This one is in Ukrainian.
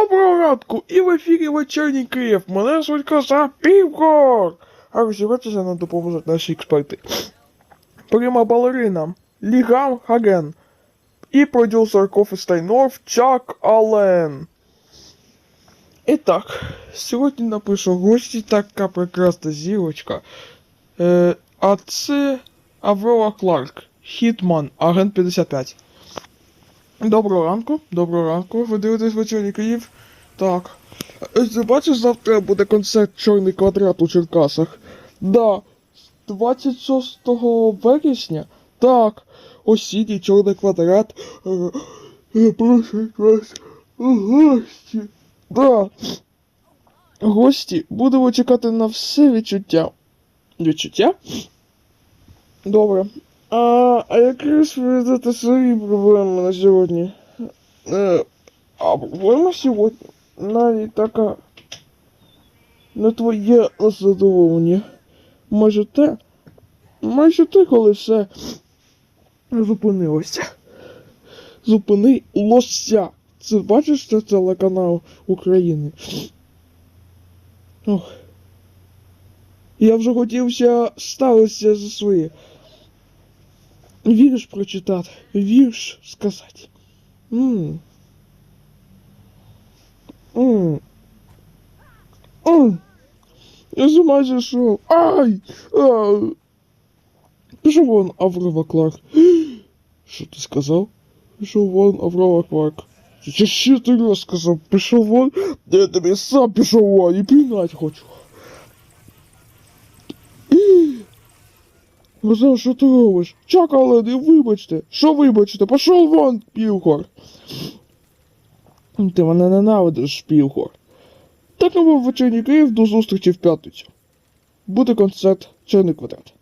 Доброго ранку! І в ефірі вечірній Київ. Мене звуть Коза Півгор. А розібратися нам допоможуть наші експерти. Прима балерина Лігам Хаген і продюсер Coffee Stay Чак Аллен. І так, сьогодні напишу гості така прекрасна зірочка. Е, а це Аврора Кларк, Хітман, агент 55. Доброго ранку, доброго ранку. Ви дивитесь вечірній Київ? Так. Е, Ти бачиш, завтра буде концерт Чорний квадрат у Черкасах? Да. 26 вересня? Так. Осінній чорний квадрат. Е, е, вас гості. Да. Гості, будемо чекати на все відчуття. Відчуття? Добре. А, а які розповідати свої проблеми на сьогодні? Е, а проблема сьогодні навіть така не твоє задоволення. Може те? Майже те, коли все зупинилося. Зупини лося. Це бачиш, це телеканал України. Ох. Я вже хотівся сталося за своє. Вірш прочитати, вірш сказати. Мм. Мм. Мм. Я з ума зійшов. Ай! А! Пішов вон Аврова Кларк. Що ти сказав? Пішов вон Аврова Кларк. Я ще ти раз сказав, пішов вон, я тобі сам пішов вон і пінать хочу. Мазел, що ти робиш? Чак, не вибачте. Що вибачте? Пішов вон, Пілхор. Ти мене ненавидиш, Пілхор. Так або вечірній Київ до зустрічі в п'ятницю. Буде концерт Чорний квадрат.